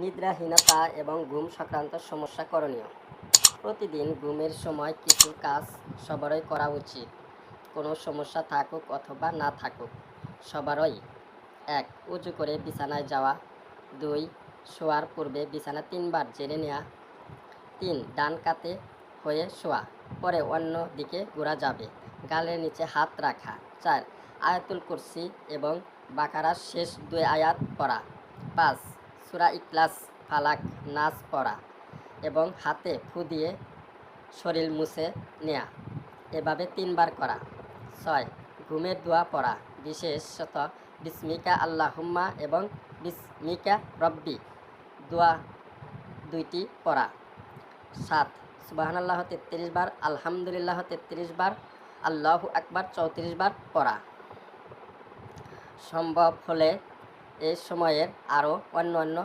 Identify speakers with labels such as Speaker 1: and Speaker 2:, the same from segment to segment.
Speaker 1: নিদ্রাহীনতা এবং ঘুম সংক্রান্ত সমস্যা করণীয়। প্রতিদিন ঘুমের সময় কিছু কাজ সবারই করা উচিত। কোনো সমস্যা থাকুক অথবা না থাকুক, সবারই। এক, উঁচু করে বিছানায় যাওয়া। দুই, শোয়ার পূর্বে বিছানা তিনবার জেনে নেওয়া তিন, ডান কাতে হয়ে শোয়া, পরে অন্য দিকে ঘোরা যাবে। গালের নিচে হাত রাখা। চার, আয়াতুল কুরসি এবং বাকারার শেষ দুই আয়াত পড়া। পাঁচ সুরা ইকলাস ফালাক, নাচ পড়া এবং হাতে ফু দিয়ে শরীর মুছে নেয়া। এভাবে তিনবার করা। ছয়, ঘুমের দোয়া পড়া। বিশেষত, বিস্মিকা আল্লাহুম্মা এবং বিস্মিকা রব্বি। দোয়া দুইটি পড়া। সাত সুবাহান আল্লাহ তেত্রিশ বার, আলহামদুলিল্লাহ তেত্রিশ বার, আল্লাহ আকবার চৌত্রিশ বার পড়া। সম্ভব হলে এই সময়ের আরও অন্য অন্য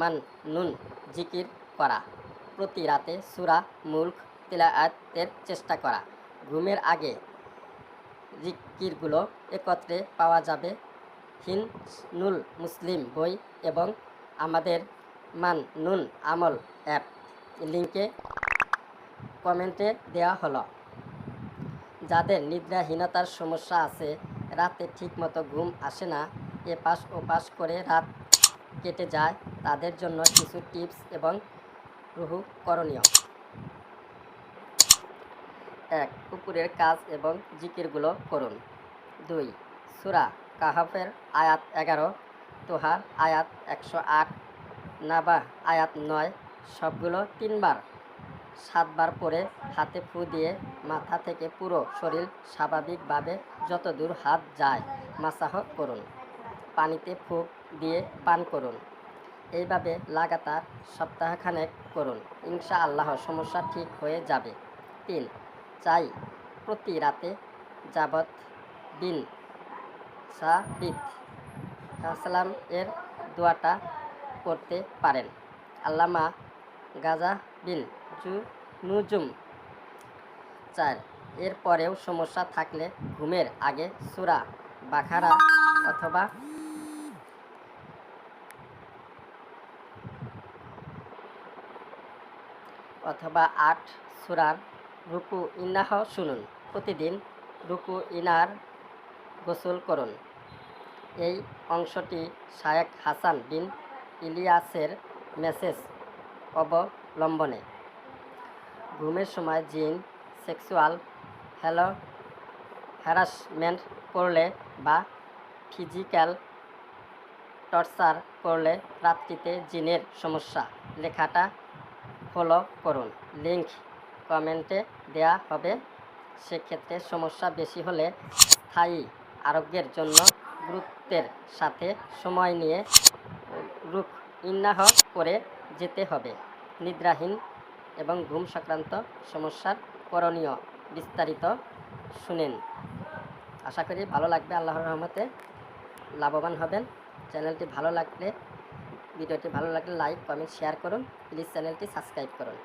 Speaker 1: মান নুন জিকির করা। প্রতি রাতে সুরা মুল্ক তিলায়াতের চেষ্টা করা। ঘুমের আগে জিকিরগুলো একত্রে পাওয়া যাবে। হিননুল মুসলিম বই এবং আমাদের মান নুন আমল অ্যাপ। লিঙ্কে কমেন্টে দেওয়া হলো। যাদের নিদ্রাহীনতার সমস্যা আছে, রাতে ঠিকমতো ঘুম আসে না এপাশ ওপাশ করে রাত কেটে যায়। তাদের জন্য কিছু টিপস এবং রুহু করণীয়। এক, কুকুরের কাজ এবং জিকিরগুলো করুন। দুই, সুরা কাহাফের আয়াত এগারো, তোহার আয়াত একশো আট নাবা আয়াত নয়, সবগুলো তিনবার। সাতবার পরে হাতে ফু দিয়ে মাথা থেকে পুরো শরীর স্বাভাবিকভাবে যত দূর হাত যায় মাসাহ করুন। পানিতে ফুক দিয়ে পান করুন। এইভাবে লাগাতার সপ্তাহখানেক করুন। ইনশা আল্লাহ সমস্যা ঠিক হয়ে যাবে। তিন, চাই প্রতি রাতে যাবৎ বিন সাবিত। এর দোয়াটা করতে পারেন। আল্লামা গাজা বিন জু নুজুম চার, এরপরেও সমস্যা থাকলে ঘুমের আগে সুরা বাখারা অথবা অথবা আট সুরার রুকু ইনাহ শুনুন। প্রতিদিন রুকু ইনার গোসল করুন। এই অংশটি শায়েক হাসান বিন ইলিয়াসের মেসেজ অবলম্বনে। ঘুমের সময় জিন সেক্সুয়াল হ্যালো হ্যারাসমেন্ট করলে বা ফিজিক্যাল টর্চার করলে রাত্রিতে জিনের সমস্যা। লেখাটা ফলো করুন। লিংক কমেন্টে দেয়া হবে। সেক্ষেত্রে সমস্যা বেশি হলে স্থায়ী আরোগ্যের জন্য গুরুত্বের সাথে সময় নিয়ে রুখ ইন্নাহ করে যেতে হবে। নিদ্রাহীন এবং ঘুম সংক্রান্ত সমস্যার করণীয় বিস্তারিত শুনেন। আশা করি ভালো লাগবে। আল্লাহর রহমতে লাভবান হবেন। চ্যানেলটি ভালো লাগলে ভিডিওটি ভালো লাগলে লাইক কমেন্ট শেয়ার করুন। প্লিজ চ্যানেলটি সাবস্ক্রাইব করুন।